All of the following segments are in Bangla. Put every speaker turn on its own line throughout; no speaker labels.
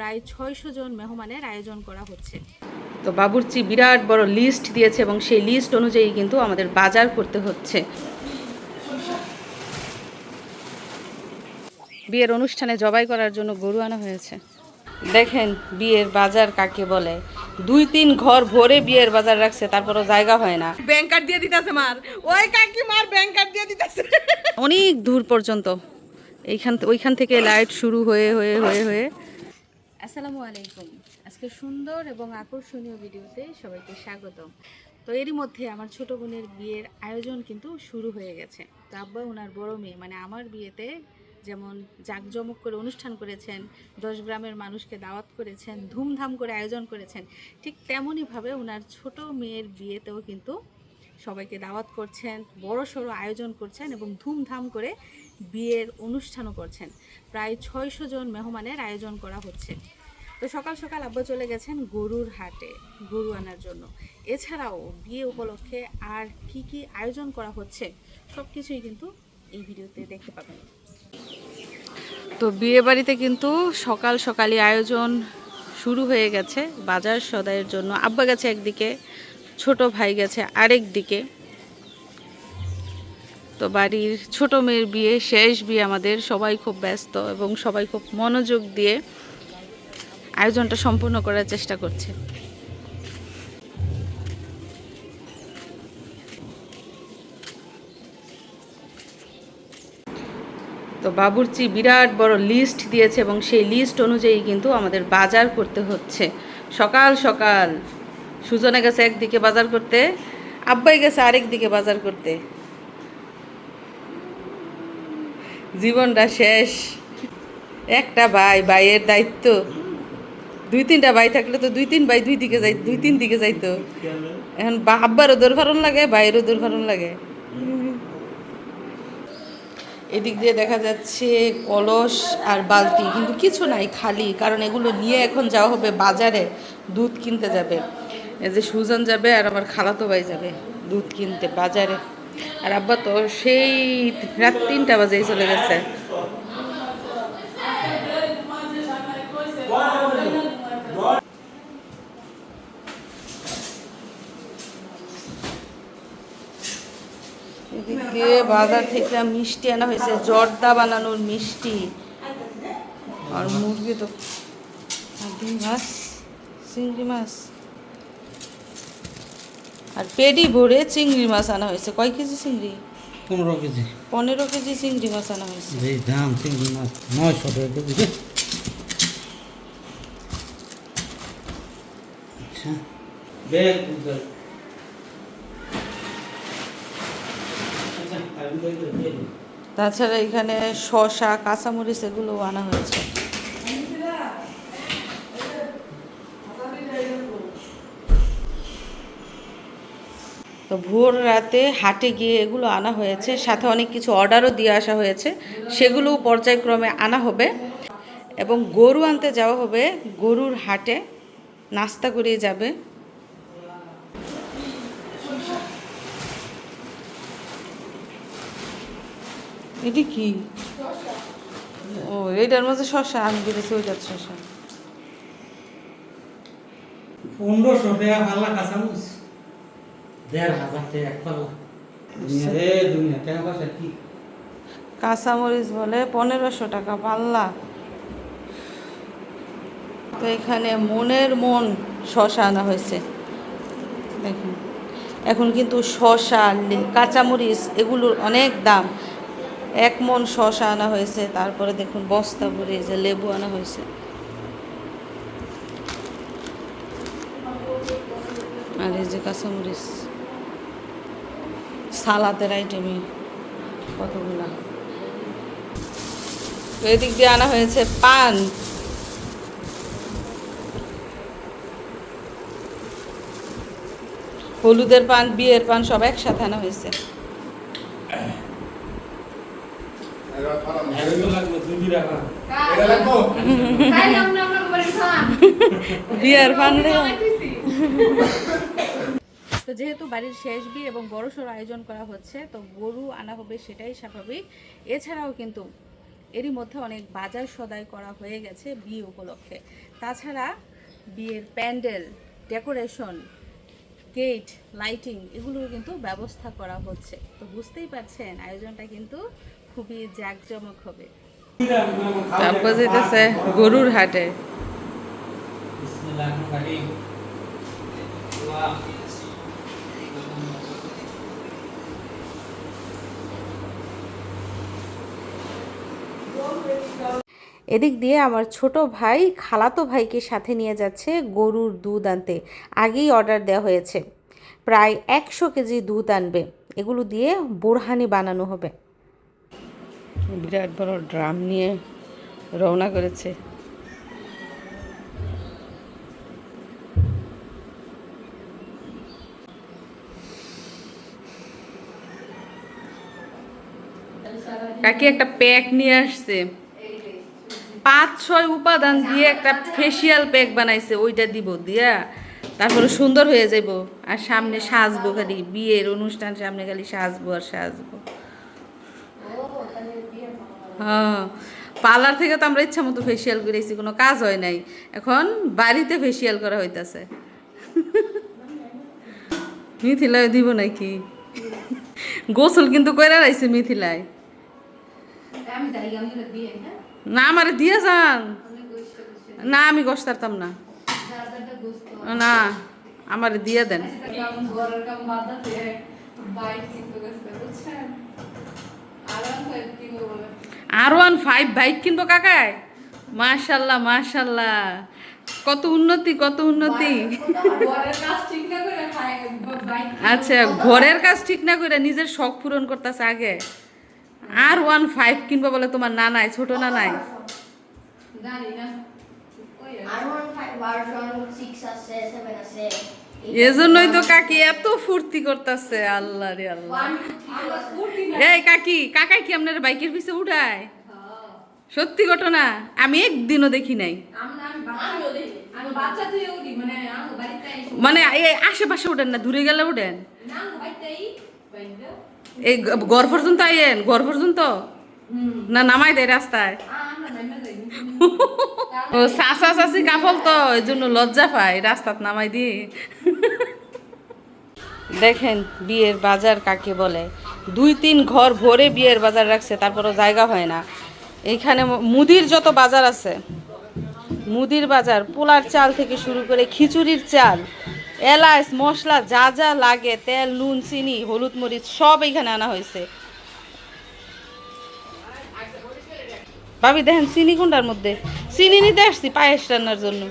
প্রায় ছয়শো জন মেহমানের আয়োজন করা হচ্ছে।
তো বাবুর্চি বিরাট বড় লিস্ট দিয়েছে এবং সেই লিস্ট অনুযায়ী কিন্তু আমাদের বাজার করতে হচ্ছে। বিয়ের অনুষ্ঠানে জবাই করার জন্য গরু আনা হয়েছে। দেখেন বিয়ের বাজার কাকে বলে। দুই তিন ঘর ভরে বিয়ের বাজার রাখছে তারপরও জায়গা হয় না।
ব্যাংকার দিয়ে দিতেছে মার ওই কাকি মার ব্যাংকার দিয়ে দিতেছে।
অনেক দূর পর্যন্ত। এইখান ওইখান থেকে লাইট শুরু হয়ে হয়ে হয়ে হয়ে
আসসালামু আলাইকুম। আজকে সুন্দর এবং আকর্ষণীয় ভিডিওতে সবাইকে স্বাগতম। তো এরই মধ্যে আমার ছোট বোনের বিয়ের আয়োজন কিন্তু শুরু হয়ে গেছে। তো আব্বা ওনার বড় মেয়ে মানে আমার বিয়েতে যেমন জাঁকজমক করে অনুষ্ঠান করেছেন, দশ গ্রামের মানুষকে দাওয়াত করেছেন, ধুমধাম করে আয়োজন করেছেন, ঠিক তেমনইভাবে ওনার ছোট মেয়ের বিয়েতেও কিন্তু সবাইকে দাওয়াত করছেন বড় সড়ো আয়োজন করছেন এবং ধুমধাম করে বিয়ের অনুষ্ঠানও করছেন। প্রায় ছয়শো জন মেহমানের আয়োজন করা হচ্ছে। তো সকাল সকাল আব্বা চলে গেছেন গরুর হাটে গরু আনার জন্য। এছাড়াও বিয়ে উপলক্ষে আর কি কি আয়োজন করা হচ্ছে সব কিছুই কিন্তু এই ভিডিওতে দেখতে পাবেন।
তো বিয়ে বাড়িতে কিন্তু সকাল সকালই আয়োজন শুরু হয়ে গেছে। বাজার সদাইয়ের জন্য আব্বা গেছে একদিকে, ছোট ভাই গেছে আরেক দিকে। তো বাড়ির ছোট মেয়ের বিয়ে, শেষ বিয়ে আমাদের। সবাই খুব ব্যস্ত এবং সবাই খুব মনোযোগ দিয়ে আয়োজনটা সম্পূর্ণ করার চেষ্টা করছে। তো বাবুর্চি বিরাট বড় লিস্ট দিয়েছে এবং সেই লিস্ট অনুযায়ী কিন্তু আমাদের বাজার করতে হচ্ছে। সকাল সকাল। সুজনে গেছে একদিকে বাজার করতে, আব্বাই গেছে আরেক দিকে বাজার করতে। জীবনটা শেষ। একটা ভাই, ভাইয়ের দায়িত্ব। দুই তিনটা ভাই থাকলে তো দুই তিন ভাই দুই দিকে যাই, দুই তিন দিকে যাইতো। এখন আব্বারও দৌড়ফারণ লাগে, ভাইয়েরও দৌড়ফারণ লাগে। এদিক দিয়ে দেখা যাচ্ছে কলস আর বালতি, কিন্তু কিছু নাই খালি, কারণ এগুলো নিয়ে এখন যাওয়া হবে বাজারে, দুধ কিনতে যাবে। এই যে সুজন যাবে আর আমার খালাতো ভাই যাবে দুধ কিনতে বাজারে। আর আব্বা তো সেই রাত তিনটা বাজেই চলে গেছে। এদিক বাজার থেকে মিষ্টি আনা হয়েছে, জর্দা বানানোর মিষ্টি। আর মুরগি তো। মাছ চিংড়ি মাছ। আর পেডি ভরে চিংড়ি মাছ আনা হয়েছে। কয় কেজি চিংড়ি?
পনেরো কেজি।
পনেরো কেজি চিংড়ি মাছ আনা হয়েছে।
এই দাম চিংড়ি মাছ নয়শো টাকা কেজি। আচ্ছা। আচ্ছা।
তাছাড়া এখানে শশা কাঁচামরিচ এগুলো আনা হয়েছে। তো ভোর রাতে হাটে গিয়ে এগুলো আনা হয়েছে, সাথে অনেক কিছু অর্ডারও দিয়ে আসা হয়েছে, সেগুলোও পর্যায়ক্রমে আনা হবে এবং গরু আনতে যাওয়া হবে, গরুর হাটে নাস্তা করে যাবে। এটি কি? ও এইটার মধ্যে শসা, আমি বেড়েছি ওইটার শসা।
পনেরোশো টাকা পাল্লা কাঁচামরিচ। দেড় হাজার টাকা
কাঁচামরিচ বলে পনেরোশো টাকা পাল্লা। তো এখানে মনের মন শশা আনা হয়েছে। দেখুন এখন কিন্তু শশা কাঁচামরিচ এগুলোর অনেক দাম। এক মন শশা আনা হয়েছে তারপরে দেখুন বস্তা ভরে যে লেবু আনা হয়েছে। আর এই যে কাঁচামরিচ। সালাদের আইটেমই কতগুলা? এদিক দিয়ে আনা হয়েছে পান। হলুদের পান বিয়ের পান সব একসাথে আনা হয়েছে। বিয়ের পান
তো যেহেতু বাড়ির শেষ বিয়ে এবং বড়সড় আয়োজন করা হচ্ছে তো গরু আনা হবে সেটাই স্বাভাবিক। এছাড়াও কিন্তু এরই মধ্যে অনেক বাজার সদাই করা হয়ে গেছে বিয়ে উপলক্ষে। তাছাড়া বিয়ের প্যান্ডেল ডেকোরেশন গেট লাইটিং এগুলোর কিন্তু ব্যবস্থা করা হচ্ছে। তো বুঝতেই পারছেন আয়োজনটা কিন্তু খুবই জাঁকজমক হবে।
তারপর যেতেছে গরুর হাটে।
এদিক দিয়ে আমার ছোট ভাই খালাতো ভাইকে সাথে নিয়ে যাচ্ছে গরুর দুধ আনতে। আগেই অর্ডার দেওয়া হয়েছে। প্রায় একশো কেজি দুধ আনবে। এগুলো দিয়ে বোরহানি বানানো হবে।
বিরাট বড় ড্রাম নিয়ে রওনা করেছে। কাকি একটা প্যাক নিয়ে আসছে। পাঁচ, ছয় উপাদান দিয়ে একটা ফেসিয়াল প্যাক বানাইছে, ওইটা দিব দিয়া, তারপরে সুন্দর হয়ে যাব আর সামনে সাজবো খালি, বিয়ের অনুষ্ঠান সামনে খালি সাজবো আর সাজবো। হ্যাঁ পার্লার থেকে তো আমরা ইচ্ছা মতো ফেসিয়াল করেছি, কোনো কাজ হয় নাই। এখন বাড়িতে ফেসিয়াল করা হইতাছে। মিথিলায় দিব নাকি? গোসল কিন্তু কইরা রাইছে মিথিলায়। না আমারে দিয়ে যান। না আমি গোসতারতাম না। না আমারে দিয়ে দেন। আর ওয়ান ফাইভ বাইক কিনবো কাকায় মাশাল্লাহ মাশাল্লাহ। কত উন্নতি কত উন্নতি। আচ্ছা ঘরের কাজ ঠিক না করে নিজের শখ পূরণ করতেছে আগে। আর ওয়ান ফাইভ কিনবো বলে তোমার ছোট
ভার্সন সিক্স আছে সেভেন আছে।
এজন্যই তো কাকি এত ফুর্তি করতেছে আল্লাহ রে আল্লাহ। এই কাকি কাকাই কি আপনার বাইকের পিছে উঠায়? সত্যি ঘটনা? আমি একদিনও দেখি নাই। মানে এই আশেপাশে উঠেন না দূরে গেলে উঠেন? এই ঘর পর্যন্ত আইয়েন ঘর পর্যন্ত? না নামাই দেয় রাস্তায়? ও চাচা চাচি কাফল তো এই জন্য লজ্জা পায় রাস্তাত নামাই দিয়ে। দেখেন বিয়ের বাজার কাকে বলে? দুই তিন ঘর ভরে বিয়ের বাজার রাখছে তারপরও জায়গা হয় না। এইখানে মুদির যত বাজার আছে মুদির বাজার পোলার চাল থেকে শুরু করে খিচুড়ির চাল এলাচ, মশলা, যা যা লাগে, তেল, নুন, চিনি, হলুদ মরিচ, সব এইখানে আনা হয়েছে। ভাবি, দেখেন চিনি কোনটার মধ্যে। চিনি নিতে আসছি পায়েস রান্নার জন্য।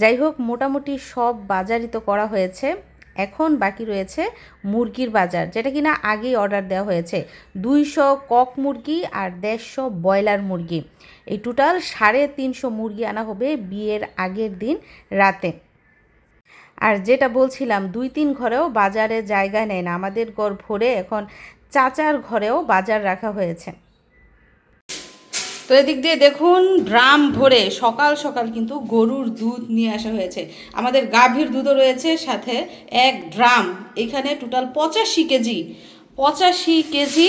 যাই হোক, মোটামুটি সব বাজারই তো করা হয়েছে। এখন বাকি রয়েছে মুরগির বাজার, যেটা কিনা আগেই অর্ডার দেওয়া হয়েছে। দুইশো কক মুরগি আর দেড়শো ব্রয়লার মুরগি। এই টোটাল সাড়ে তিনশো মুরগি আনা হবে বিয়ের আগের দিন রাতে। আর যেটা বলছিলাম, দুই তিন ঘরেও বাজারে জায়গা নেয় না। আমাদের ঘর ভরে এখন চাচার ঘরেও বাজার রাখা হয়েছে।
তো এদিক দিয়ে দেখুন ড্রাম ভরে সকাল সকাল কিন্তু গরুর দুধ নিয়ে আসা হয়েছে। আমাদের গাভীর দুধও রয়েছে, সাথে এক ড্রাম। এখানে টোটাল পঁচাশি কেজি পঁচাশি কেজি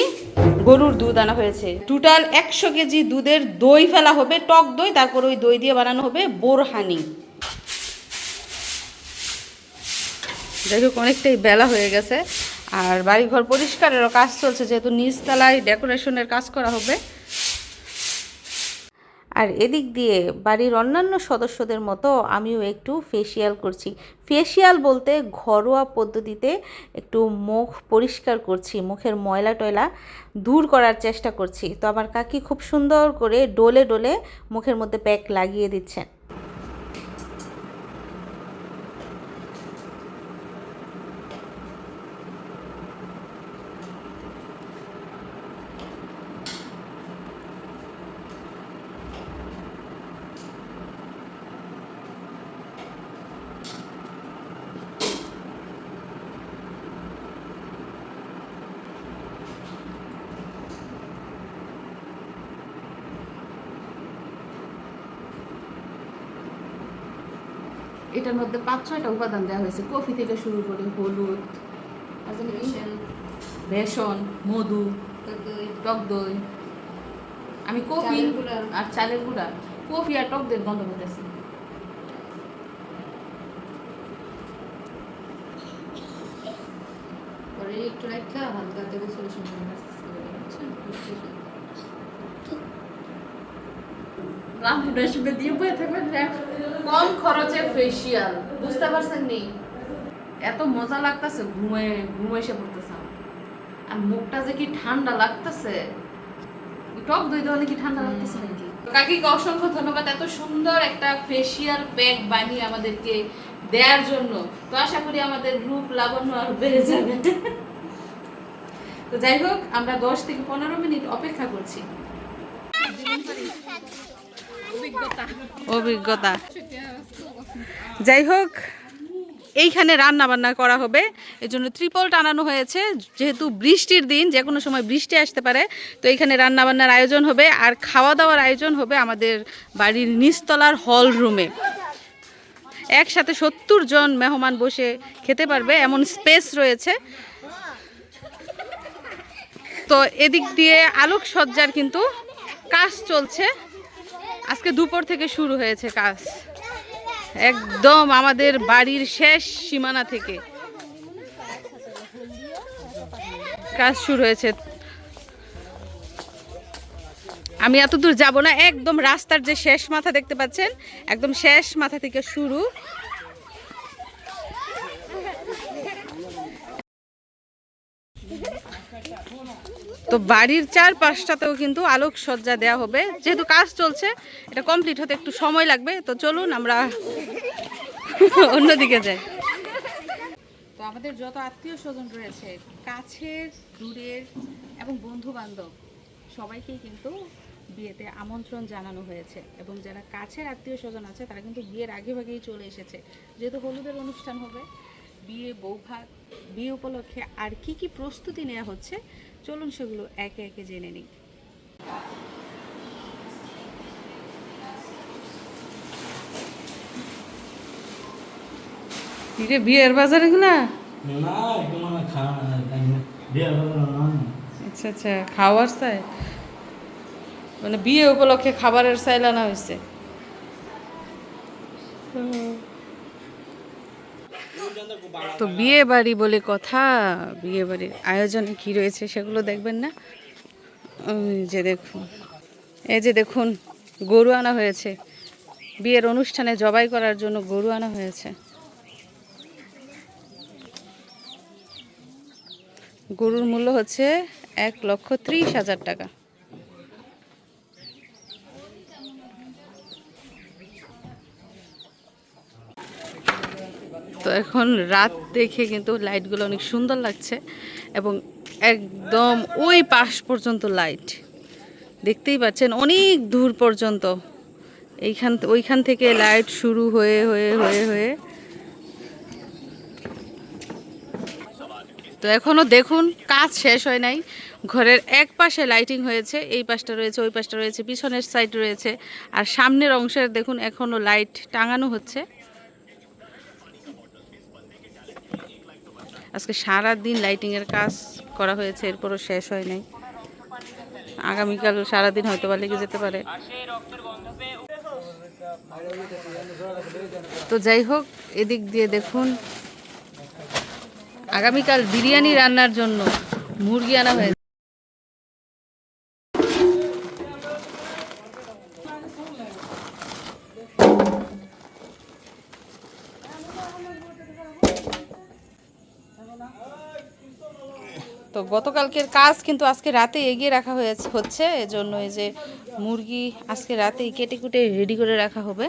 গরুর দুধ আনা হয়েছে। টোটাল একশো কেজি দুধের দই ফেলা হবে, টক দই, তারপর ওই দই দিয়ে বানানো হবে বোরহানি। যাই হোক, অনেকটাই বেলা হয়ে গেছে, আর বাড়িঘর পরিষ্কারেরও কাজ চলছে, যেহেতু নিচতলায় ডেকোরেশনের কাজ করা হবে।
আর এদিক দিয়ে বাড়ির অন্যান্য সদস্যদের মতো আমিও একটু ফেসিয়াল করছি। ফেসিয়াল বলতে ঘরোয়া পদ্ধতিতে একটু মুখ পরিষ্কার করছি, মুখের ময়লা টয়লা দূর করার চেষ্টা করছি। তো আমার কাকি খুব সুন্দর করে ডোলে ডোলে মুখের মধ্যে প্যাক লাগিয়ে দিচ্ছেন। এটার মধ্যে পাঁচ ছয়টা উপাদান দেওয়া হয়েছে। কফি থেকে শুরু করে হলুদ? বেসন। মধু টক দই। আমি কফি আর চালের গুঁড়া। কফি আর টক দই গন্ধ করতেছি।
একটু রাখা হালকা থেকে সলিউশন করে
কম খরচে ফেসিয়াল বুঝতে পারছেন এত মজা লাগতেছে ঘুমে ঘুমে এসে পড়তেছে আর মুখটা যে কি ঠান্ডা লাগতেছে। টক দই দেওয়া কি ঠান্ডা লাগতেছে নাকি? কাকিকে অসংখ্য ধন্যবাদ এত সুন্দর একটা ফেসিয়াল প্যাক বানিয়ে আমাদেরকে দেওয়ার জন্য। তো আশা করি আমাদের রূপ লাবণ্য আর বেড়ে যাবে। তো যাই হোক, আমরা দশ থেকে পনেরো মিনিট অপেক্ষা করছি।
অভিজ্ঞতা। যাই হোক, এইখানে রান্না বান্না করা হবে। এই জন্য ত্রিপল টানানো হয়েছে। যেহেতু বৃষ্টির দিন, যে কোনো সময় বৃষ্টি আসতে পারে, তো এইখানে রান্না বান্নার আয়োজন হবে। আর খাওয়া দাওয়ার আয়োজন হবে আমাদের বাড়ির নিচতলার হল রুমে একসাথে সত্তর জন মেহমান বসে খেতে পারবে, এমন স্পেস রয়েছে। তো এদিক দিয়ে আলোকসজ্জার কিন্তু কাজ চলছে। আজকে দুপুর থেকে শুরু হয়েছে কাজ। একদম আমাদের বাড়ির শেষ সীমানা থেকে। কাজ শুরু হয়েছে। আমি এত দূর যাব না, একদম রাস্তার যে শেষ মাথা দেখতে পাচ্ছেন, একদম শেষ মাথা থেকে শুরু। তো বাড়ির চারপাশটাতেও কিন্তু আলোকসজ্জা দেওয়া হবে। যেহেতু কাজ চলছে, এটা কমপ্লিট হতে একটু সময় লাগবে, তো চলুন আমরা অন্যদিকে যাই।
তো আমাদের যত আত্মীয় স্বজন রয়েছে, কাছের, দূরের এবং বন্ধু বান্ধব সবাইকেই কিন্তু বিয়েতে আমন্ত্রণ জানানো হয়েছে। এবং যারা কাছের আত্মীয় স্বজন আছে, তারা কিন্তু বিয়ের আগে ভাগেই চলে এসেছে। যেহেতু হলুদের অনুষ্ঠান হবে, বিয়ে বৌভাত, বিয়ে উপলক্ষে আর কি কি প্রস্তুতি নেওয়া হচ্ছে চলুন সেগুলো একে একে জেনে নিই।
বিয়ের বাজারে
মানে না
আচ্ছা আচ্ছা খাওয়ার চাই? মানে বিয়ে উপলক্ষে খাবারের চাইল আনা হয়েছে তো বিয়ে বাড়ি বলে কথা, বিয়ে বাড়ির আয়োজনে কি রয়েছে সেগুলো দেখবেন না? যে দেখুন, এই যে দেখুন, গরু আনা হয়েছে। বিয়ের অনুষ্ঠানে জবাই করার জন্য গরু আনা হয়েছে। গরুর মূল্য হচ্ছে এক লক্ষ ত্রিশ হাজার টাকা। তো এখন রাত দেখে কিন্তু লাইটগুলো অনেক সুন্দর লাগছে এবং একদম ওই পাশ পর্যন্ত লাইট। দেখতেই পাচ্ছেন, অনেক দূর পর্যন্ত। এইখান ওইখান থেকে লাইট শুরু হয়ে হয়ে হয়ে হয়ে। তো এখনও দেখুন, কাজ শেষ হয় নাই। ঘরের এক পাশে লাইটিং হয়েছে, এই পাশটা রয়েছে, ওই পাশটা রয়েছে, পিছনের সাইড রয়েছে। আর সামনের অংশের দেখুন এখনও লাইট টাঙানো হচ্ছে। আজকে সারা দিন লাইটিং এর কাজ করা হয়েছে, এরপরও শেষ হয় নাই। আগামীকাল সারাদিন হয়তো বা লেগে যেতে পারে। তো যাই হোক, এদিক দিয়ে দেখুন, আগামীকাল বিরিয়ানি রান্নার জন্য মুরগি আনা হয়েছে। গতকালকের কাজ কিন্তু আজকে রাতে এগিয়ে রাখা হয়েছে হচ্ছে। এজন্য এই যে মুরগি আজকে রাতেই কেটে কুটে রেডি করে রাখা হবে।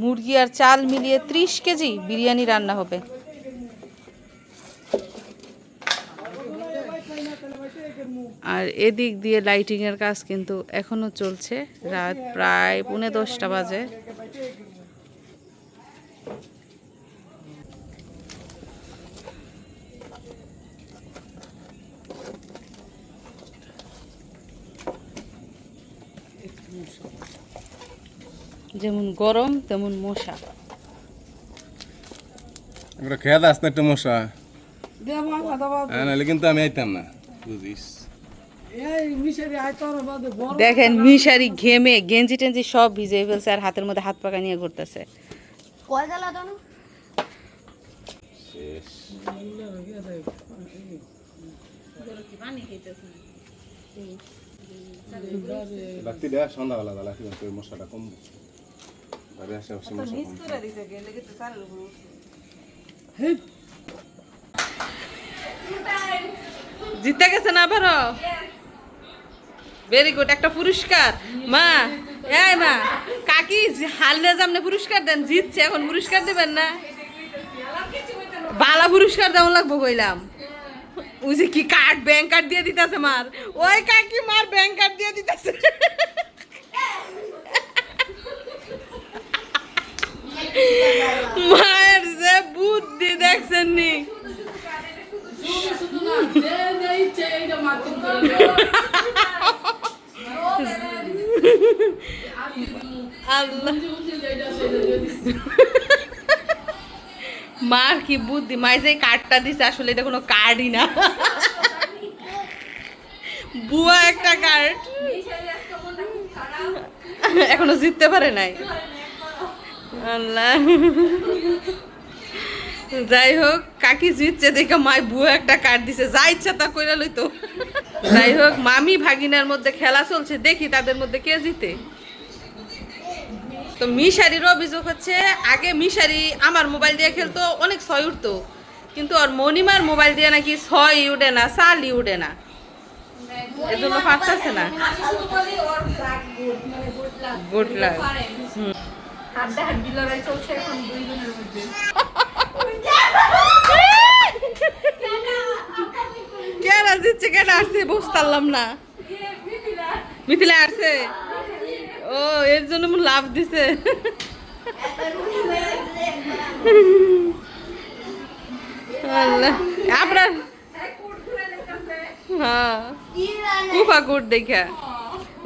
মুরগি আর চাল মিলিয়ে ত্রিশ কেজি বিরিয়ানি রান্না হবে। আর এদিক দিয়ে লাইটিংয়ের কাজ কিন্তু এখনও চলছে। রাত প্রায় পৌনে দশটা বাজে। যেমন গরম তেমন মশা।
এবার খেয়ে দাস না একটা মশা? হ্যাঁ নাহলে কিন্তু আমি আইতাম না। বুঝিস?
দেখেন মিশারি ঘেমে গেঞ্জি টেঞ্জি সব ভিজে ফেলছে আর হাতের মধ্যে হাত পাকা নিয়ে ঘুরতেছে।
কয় জ্বালা তো
কমবে
জিতে গেছে না আবারও ভেরি গুড একটা পুরস্কার। মা এই মা কাকি হালনে জামনে পুরস্কার দেন জিতছে এখন পুরস্কার দেবেন না? বালা পুরস্কার দেওয়া লাগবো কইলাম। ওই যে কি কার্ড ব্যাংক কার্ড দিয়ে দিতেছে মার। ওই কাকি মার ব্যাংক কার্ড দিয়ে দিতেছে। মায়ের যে বুদ্ধি দেখছেন নি মার কি বুদ্ধি? মাই যে কার্ডটা দিছে, আসলে এটা কোনো কার্ডই না। বুয়া একটা কার্ড। এখনও জিততে পারে নাই। আল্লাহ। যাই হোক কাকি জিতছে দেখে মায় বুয়া একটা কাট দিছে। যা ইচ্ছা তা কইরা লইতো। যাই হোক মামি ভাগিনার মধ্যে খেলা চলছে। দেখি তাদের মধ্যে কে জিতে। তো মিশারির অভিযোগ হচ্ছে আগে মিশারি আমার মোবাইল দিয়ে খেলতো অনেক ছয় উঠতো। কিন্তু ওর মনিমার মোবাইল দিয়ে নাকি ছয় উঠে না সালই উঠে না। এজন্য পারতেছে না। গুড লাগ
হাড্ডা হাড্ডি লড়াই চলছে এখন দুইজনের মধ্যে।
আসছে বুঝতে পারলাম না। মিথিলা আসছে ও এর জন্য লাভ দিছে। আপনার হ্যাঁ কুফা গুড দেখা।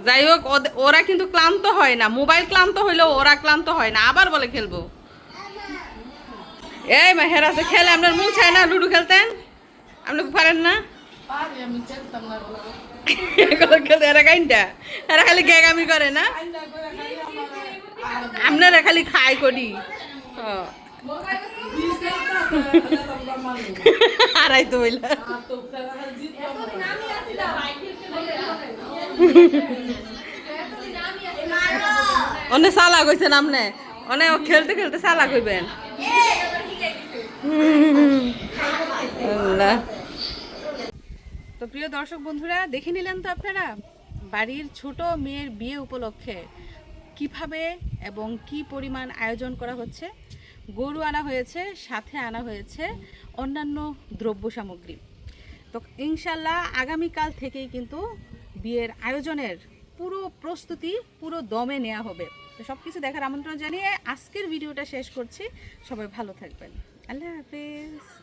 যাই হোক ওরা কিন্তু ক্লান্ত হয় না। মোবাইল ক্লান্ত হইলেও ওরা ক্লান্ত হয় না। আবার বলে খেলব। এই মেহের আছে খেলে। আপনার মন চায় না লুডো খেলতেন? আপনি পারেন না? এরা কাইনটা এরা খালি গ্যাগামি করে না? আপনারা খালি খাই করি। হ্যাঁ। আড়াই তো হইলা অনেক সালা কইছেন আপনি অনেক খেলতে খেলতে সালা কইবেন। তো প্রিয় দর্শক বন্ধুরা, দেখে নিলেন তো আপনারা? বাড়ির ছোট মেয়ের বিয়ে উপলক্ষে কীভাবে এবং কি পরিমাণ আয়োজন করা হচ্ছে? গরু আনা হয়েছে, সাথে আনা হয়েছে অন্যান্য দ্রব্য সামগ্রী। তো ইনশাল্লাহ আগামীকাল থেকেই কিন্তু বিয়ের আয়োজনের পুরো প্রস্তুতি, পুরো দমে নেওয়া হবে। তো সব কিছু দেখার আমন্ত্রণ জানিয়ে আজকের ভিডিওটা শেষ করছি। সবাই ভালো থাকবেন। আল্লাহ হাফেজ।